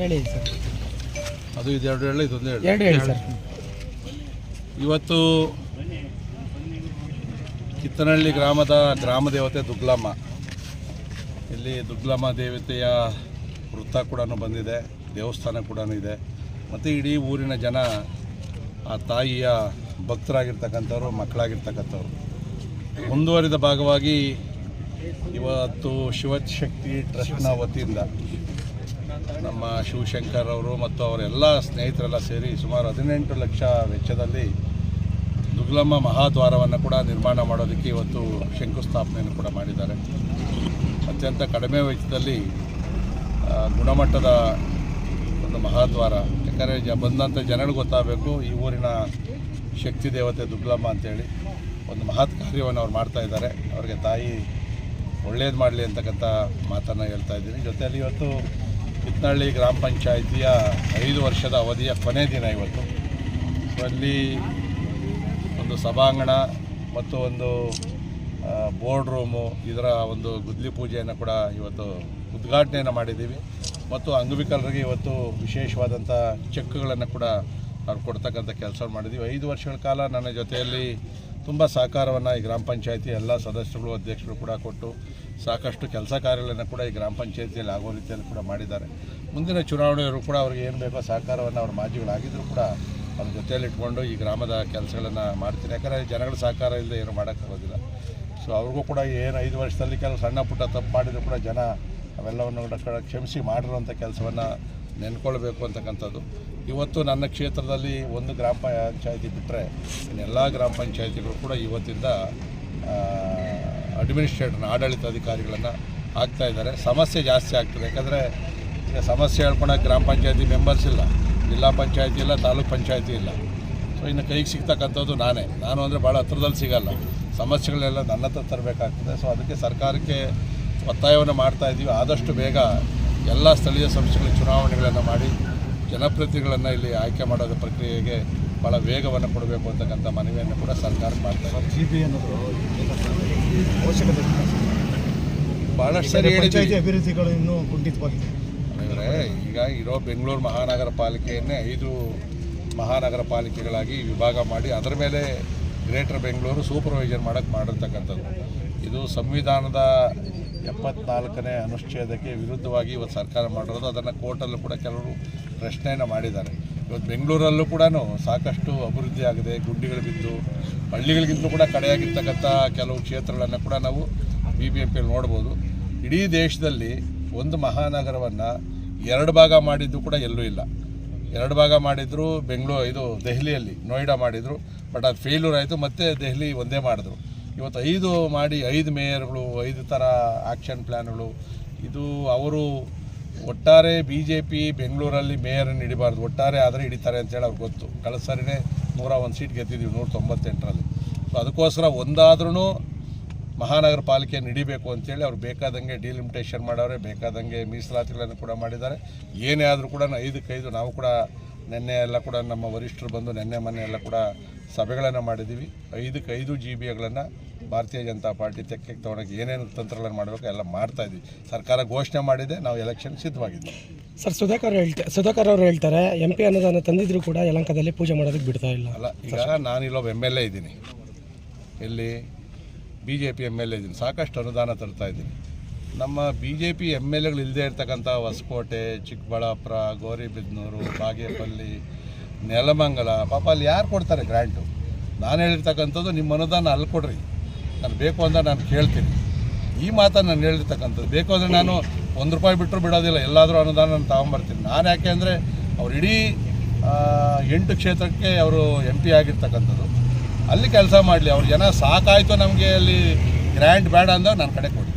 ಹೇಳಿ ಸರ್. ಅದು ಹೇಳಿ ಇದೊಂದು ಹೇಳಿ. ಎರಡು ಹೇಳಿ ಸರ್. ಇವತ್ತು ಕಿತ್ತನಹಳ್ಳಿ ಗ್ರಾಮದ ಗ್ರಾಮ ದೇವತೆ ದುಗ್ಲಮ್ಮ. ಇಲ್ಲಿ ದುಗ್ಲಮ್ಮ ದೇವತೆಯ ವೃತ್ತ ಕೂಡ ಬಂದಿದೆ ದೇವಸ್ಥಾನ ಕೂಡ ಇದೆ. ಮತ್ತು ಇಡೀ ಊರಿನ ಜನ ಆ ತಾಯಿಯ ಭಕ್ತರಾಗಿರ್ತಕ್ಕಂಥವ್ರು ಮಕ್ಕಳಾಗಿರ್ತಕ್ಕಂಥವ್ರು. ಮುಂದುವರಿದ ಭಾಗವಾಗಿ ಇವತ್ತು ಶಿವಶಕ್ತಿ ಟ್ರಸ್ಟ್ನ ವತಿಯಿಂದ ನಮ್ಮ ಶಿವಶಂಕರ್ ಅವರು ಮತ್ತು ಅವರೆಲ್ಲ ಸ್ನೇಹಿತರೆಲ್ಲ ಸೇರಿ ಸುಮಾರು ಹದಿನೆಂಟು ಲಕ್ಷ ವೆಚ್ಚದಲ್ಲಿ ದುಗ್ಲಮ್ಮ ಮಹಾದ್ವಾರವನ್ನು ಕೂಡ ನಿರ್ಮಾಣ ಮಾಡೋದಕ್ಕೆ ಇವತ್ತು ಶಂಕುಸ್ಥಾಪನೆಯನ್ನು ಕೂಡ ಮಾಡಿದ್ದಾರೆ. ಅತ್ಯಂತ ಕಡಿಮೆ ವೆಚ್ಚದಲ್ಲಿ ಗುಣಮಟ್ಟದ ಒಂದು ಮಹಾದ್ವಾರ, ಯಾಕಂದರೆ ಜ ಬಂದಂಥ ಜನರು ಗೊತ್ತಾಗಬೇಕು, ಈ ಊರಿನ ಶಕ್ತಿ ದೇವತೆ ದುಗ್ಲಮ್ಮ ಅಂತೇಳಿ ಒಂದು ಮಹತ್ ಕಾರ್ಯವನ್ನು ಅವ್ರು ಮಾಡ್ತಾ ಇದ್ದಾರೆ. ಅವರಿಗೆ ತಾಯಿ ಒಳ್ಳೇದು ಮಾಡಲಿ ಅಂತಕ್ಕಂಥ ಮಾತನ್ನು ಹೇಳ್ತಾ ಇದ್ದೀನಿ. ಜೊತೆಯಲ್ಲಿ ಇವತ್ತು ಕಿತ್ನಹಳ್ಳಿ ಗ್ರಾಮ ಪಂಚಾಯಿತಿಯ ಐದು ವರ್ಷದ ಅವಧಿಯ ಕೊನೆ ದಿನ ಇವತ್ತು. ಸೊ ಅಲ್ಲಿ ಒಂದು ಸಭಾಂಗಣ ಮತ್ತು ಒಂದು ಬೋರ್ಡ್ ರೂಮು ಇದರ ಒಂದು ಗುದ್ಲಿ ಪೂಜೆಯನ್ನು ಕೂಡ ಇವತ್ತು ಉದ್ಘಾಟನೆಯನ್ನು ಮಾಡಿದ್ದೀವಿ. ಮತ್ತು ಅಂಗವಿಕಲರಿಗೆ ಇವತ್ತು ವಿಶೇಷವಾದಂಥ ಚೆಕ್ಗಳನ್ನು ಕೂಡ ಅವ್ರು ಕೊಡ್ತಕ್ಕಂಥ ಕೆಲಸ ಮಾಡಿದ್ದೀವಿ. ಐದು ವರ್ಷಗಳ ಕಾಲ ನನ್ನ ಜೊತೆಯಲ್ಲಿ ತುಂಬ ಸಹಕಾರವನ್ನು ಈ ಗ್ರಾಮ ಪಂಚಾಯತಿ ಎಲ್ಲ ಸದಸ್ಯರು ಅಧ್ಯಕ್ಷರು ಕೂಡ ಕೊಟ್ಟು ಸಾಕಷ್ಟು ಕೆಲಸ ಕಾರ್ಯಗಳನ್ನು ಕೂಡ ಈ ಗ್ರಾಮ ಪಂಚಾಯತಿಯಲ್ಲಿ ಆಗೋ ರೀತಿಯಲ್ಲಿ ಕೂಡ ಮಾಡಿದ್ದಾರೆ. ಮುಂದಿನ ಚುನಾವಣೆಯವರು ಕೂಡ ಅವ್ರಿಗೆ ಏನು ಬೇಕೋ ಸಹಕಾರವನ್ನು ಅವ್ರ ಮಾಜಿಗಳಾಗಿದ್ದರೂ ಕೂಡ ಅವ್ರ ಜೊತೆಯಲ್ಲಿ ಇಟ್ಕೊಂಡು ಈ ಗ್ರಾಮದ ಕೆಲಸಗಳನ್ನು ಮಾಡ್ತೀನಿ. ಯಾಕಂದರೆ ಜನಗಳ ಸಹಕಾರ ಇಲ್ಲದೆ ಏನು ಮಾಡೋಕ್ಕಾಗೋದಿಲ್ಲ. ಸೊ ಅವ್ರಿಗೂ ಕೂಡ ಏನು ಐದು ವರ್ಷದಲ್ಲಿ ಕೆಲವು ಸಣ್ಣ ಪುಟ್ಟ ತಪ್ಪು ಮಾಡಿದರೂ ಕೂಡ ಜನ ಅವೆಲ್ಲವನ್ನು ಕೂಡ ಕ್ಷಮಿಸಿ ಮಾಡಿರುವಂಥ ಕೆಲಸವನ್ನು ನೆನ್ಕೊಳ್ಬೇಕು ಅಂತಕ್ಕಂಥದ್ದು. ಇವತ್ತು ನನ್ನ ಕ್ಷೇತ್ರದಲ್ಲಿ ಒಂದು ಗ್ರಾಮ ಪಂಚಾಯಿತಿ ಬಿಟ್ಟರೆ ಇನ್ನೆಲ್ಲ ಗ್ರಾಮ ಪಂಚಾಯಿತಿಗಳು ಕೂಡ ಇವತ್ತಿಂದ ಅಡ್ಮಿನಿಸ್ಟ್ರೇಟರ್ನ ಆಡಳಿತಾಧಿಕಾರಿಗಳನ್ನು ಆಗ್ತಾ ಇದ್ದಾರೆ. ಸಮಸ್ಯೆ ಜಾಸ್ತಿ ಆಗ್ತದೆ. ಯಾಕಂದರೆ ಈಗ ಸಮಸ್ಯೆ ಹೇಳ್ಕೊಳಕ್ಕೆ ಗ್ರಾಮ ಪಂಚಾಯಿತಿ ಮೆಂಬರ್ಸ್ ಇಲ್ಲ. ಜಿಲ್ಲಾ ಪಂಚಾಯಿತಿ ಇಲ್ಲ, ತಾಲೂಕ್ ಪಂಚಾಯಿತಿ ಇಲ್ಲ. ಸೊ ಇನ್ನು ಕೈಗೆ ಸಿಗ್ತಕ್ಕಂಥದ್ದು ನಾನೇ. ನಾನು ಅಂದರೆ ಭಾಳ ಹತ್ರದಲ್ಲಿ ಸಿಗಲ್ಲ. ಸಮಸ್ಯೆಗಳೆಲ್ಲ ನನ್ನ ಹತ್ರ ತರಬೇಕಾಗ್ತದೆ. ಸೊ ಅದಕ್ಕೆ ಸರ್ಕಾರಕ್ಕೆ ಒತ್ತಾಯವನ್ನು ಮಾಡ್ತಾ ಇದ್ದೀವಿ ಆದಷ್ಟು ಬೇಗ ಎಲ್ಲ ಸ್ಥಳೀಯ ಸಂಸ್ಥೆಗಳ ಚುನಾವಣೆಗಳನ್ನು ಮಾಡಿ ಜನಪ್ರತಿನಿಧಿಗಳನ್ನು ಇಲ್ಲಿ ಆಯ್ಕೆ ಮಾಡೋದ ಪ್ರಕ್ರಿಯೆಗೆ ಭಾಳ ವೇಗವನ್ನು ಕೊಡಬೇಕು ಅಂತಕ್ಕಂಥ ಮನವಿಯನ್ನು ಕೂಡ ಸರ್ಕಾರ ಮಾಡ್ತಾರೆ ಜಿ ಬಿ ಅನ್ನೋದು ಅವಶ್ಯಕತೆ. ಭಾಳಷ್ಟು ಸರಿ ಅಭಿವೃದ್ಧಿಗಳು ಇನ್ನೂ ಕುಂಠಿತವಾಗಿದೆ. ಅಂದರೆ ಈಗ ಇರೋ ಬೆಂಗಳೂರು ಮಹಾನಗರ ಪಾಲಿಕೆಯನ್ನೇ ಐದು ಮಹಾನಗರ ಪಾಲಿಕೆಗಳಾಗಿ ವಿಭಾಗ ಮಾಡಿ ಅದರ ಮೇಲೆ ಗ್ರೇಟರ್ ಬೆಂಗಳೂರು ಸೂಪರ್ವೈಸರ್ ಮಾಡೋಕ್ಕೆ ಮಾಡಿರ್ತಕ್ಕಂಥದ್ದು. ಇದು ಸಂವಿಧಾನದ ಎಪ್ಪತ್ನಾಲ್ಕನೇ ಅನುಚ್ಛೇದಕ್ಕೆ ವಿರುದ್ಧವಾಗಿ ಇವತ್ತು ಸರ್ಕಾರ ಮಾಡಿರೋದು. ಅದನ್ನು ಕೋರ್ಟಲ್ಲೂ ಕೂಡ ಕೆಲವರು ಪ್ರಶ್ನೆಯನ್ನು ಮಾಡಿದ್ದಾರೆ. ಇವತ್ತು ಬೆಂಗಳೂರಲ್ಲೂ ಕೂಡ ಸಾಕಷ್ಟು ಅಭಿವೃದ್ಧಿ ಆಗಿದೆ. ಗುಂಡಿಗಳು ಬಿದ್ದು ಹಳ್ಳಿಗಳಿಗಿಂತಲೂ ಕೂಡ ಕಡೆಯಾಗಿರ್ತಕ್ಕಂಥ ಕೆಲವು ಕ್ಷೇತ್ರಗಳನ್ನು ಕೂಡ ನಾವು ಬಿ ಬಿ ಎಂ ಪಿಯಲ್ಲಿ ನೋಡ್ಬೋದು. ಇಡೀ ದೇಶದಲ್ಲಿ ಒಂದು ಮಹಾನಗರವನ್ನು ಎರಡು ಭಾಗ ಮಾಡಿದ್ದು ಕೂಡ ಎಲ್ಲೂ ಇಲ್ಲ. ಎರಡು ಭಾಗ ಮಾಡಿದ್ರು ಬೆಂಗಳೂರು, ಇದು ದೆಹಲಿಯಲ್ಲಿ, ನೋಯ್ಡಾ ಮಾಡಿದರು. ಬಟ್ ಅದು ಫೇಲ್ಯೂರ್ ಆಯಿತು. ಮತ್ತು ದೆಹಲಿ ಒಂದೇ ಮಾಡಿದ್ರು. ಇವತ್ತು ಐದು ಮಾಡಿ ಐದು ಮೇಯರ್ಗಳು, ಐದು ಥರ ಆ್ಯಕ್ಷನ್ ಪ್ಲ್ಯಾನ್ಗಳು ಇದು ಅವರು ಒಟ್ಟಾರೆ ಬಿ ಜೆ ಪಿ ಬೆಂಗಳೂರಲ್ಲಿ ಮೇಯರನ್ನು ಹಿಡಿಬಾರ್ದು. ಒಟ್ಟಾರೆ ಆದರೆ ಹಿಡಿತಾರೆ ಅಂತೇಳಿ ಅವ್ರಿಗೆ ಗೊತ್ತು. ಕಳೆದ ಸರಿನೇ ನೂರ ಒಂದು ಸೀಟ್ ಗೆದ್ದಿದ್ದೀವಿ, ನೂರ ತೊಂಬತ್ತೆಂಟರಲ್ಲಿ. ಸೊ ಅದಕ್ಕೋಸ್ಕರ ಒಂದಾದ್ರೂ ಮಹಾನಗರ ಪಾಲಿಕೆಯನ್ನು ಹಿಡಿಬೇಕು ಅಂತೇಳಿ ಅವ್ರು ಬೇಕಾದಂಗೆ ಡಿಲಿಮಿಟೇಷನ್ ಮಾಡವ್ರೆ ಬೇಕಾದಂಗೆ ಮೀಸಲಾತಿಗಳನ್ನು ಕೂಡ ಮಾಡಿದ್ದಾರೆ. ಏನೇ ಆದರೂ ಕೂಡ ಐದಕ್ಕೈದು ನಾವು ಕೂಡ ನಿನ್ನೆ ಎಲ್ಲ ಕೂಡ ನಮ್ಮ ವರಿಷ್ಠರು ಬಂದು ನಿನ್ನೆ ಮೊನ್ನೆ ಎಲ್ಲ ಕೂಡ ಸಭೆಗಳನ್ನು ಮಾಡಿದ್ದೀವಿ. ಐದಕ್ಕೆ ಐದು ಜಿ ಬಿ ಎಗಳನ್ನು ಭಾರತೀಯ ಜನತಾ ಪಾರ್ಟಿ ತೆಕ್ಕೆ ತೊಗೊಳಕ್ಕೆ ಏನೇನು ತಂತ್ರಗಳನ್ನು ಮಾಡಬೇಕು ಎಲ್ಲ ಮಾಡ್ತಾ ಇದ್ವಿ. ಸರ್ಕಾರ ಘೋಷಣೆ ಮಾಡಿದೆ ನಾವು ಎಲೆಕ್ಷನ್ ಸಿದ್ಧವಾಗಿದ್ದೀವಿ ಸರ್ ಸುಧಾಕರ್ ಹೇಳ್ತಾ ಸುಧಾಕರ್ ಅವರು ಹೇಳ್ತಾರೆ ಎಂ ಪಿ ಅನ್ನೋದನ್ನು ತಂದಿದ್ರು ಕೂಡ ಯಲಂಕದಲ್ಲಿ ಪೂಜೆ ಮಾಡೋದಕ್ಕೆ ಬಿಡ್ತಾ ಇಲ್ಲ. ಅಲ್ಲ ಈಗ ನಾನಿಲ್ಲೊಬ್ಬ ಎಂ ಎಲ್ ಎ ಇದ್ದೀನಿ. ಇಲ್ಲಿ B J P M L A ಇದ್ದೀನಿ. ಸಾಕಷ್ಟು ಅನುದಾನ ತರ್ತಾ ಇದ್ದೀನಿ. ನಮ್ಮ B J P M L ಎಗಳು ಇಲ್ಲದೇ ಇರ್ತಕ್ಕಂಥ ಹೊಸಕೋಟೆ ಚಿಕ್ಕಬಳ್ಳಾಪುರ ಗೌರಿಬಿದನೂರು ಬಾಗೇಪಲ್ಲಿ ನೆಲಮಂಗಲ ಪಾಪ ಅಲ್ಲಿ ಯಾರು ಕೊಡ್ತಾರೆ ಗ್ರ್ಯಾಂಟು? ನಾನು ಹೇಳಿರ್ತಕ್ಕಂಥದ್ದು ನಿಮ್ಮ ಅನುದಾನ ಅಲ್ಲಿ ಕೊಡ್ರಿ. ನಾನು ಬೇಕು ಅಂದ್ರೆ ನಾನು ಕೇಳ್ತೀನಿ. ಈ ಮಾತನ್ನು ನಾನು ಹೇಳಿರ್ತಕ್ಕಂಥದ್ದು, ಬೇಕು ಅಂದರೆ ನಾನು ಒಂದು ರೂಪಾಯಿ ಬಿಟ್ಟರು ಬಿಡೋದಿಲ್ಲ, ಎಲ್ಲಾದರೂ ಅನುದಾನ ನಾನು ತಗೊಂಬರ್ತೀನಿ. ನಾನು ಯಾಕೆ ಅಂದರೆ ಅವ್ರು ಇಡೀ ಎಂಟು ಕ್ಷೇತ್ರಕ್ಕೆ ಅವರು ಎಂ ಪಿ ಆಗಿರ್ತಕ್ಕಂಥದ್ದು. ಅಲ್ಲಿ ಕೆಲಸ ಮಾಡಲಿ ಅವ್ರು ಜನ ಸಾಕಾಯಿತು ನಮಗೆ ಅಲ್ಲಿ ಗ್ರ್ಯಾಂಡ್ ಬೇಡ ಅಂದಾಗ ನಾನು ಕಡೆ ಕೊಡಿ.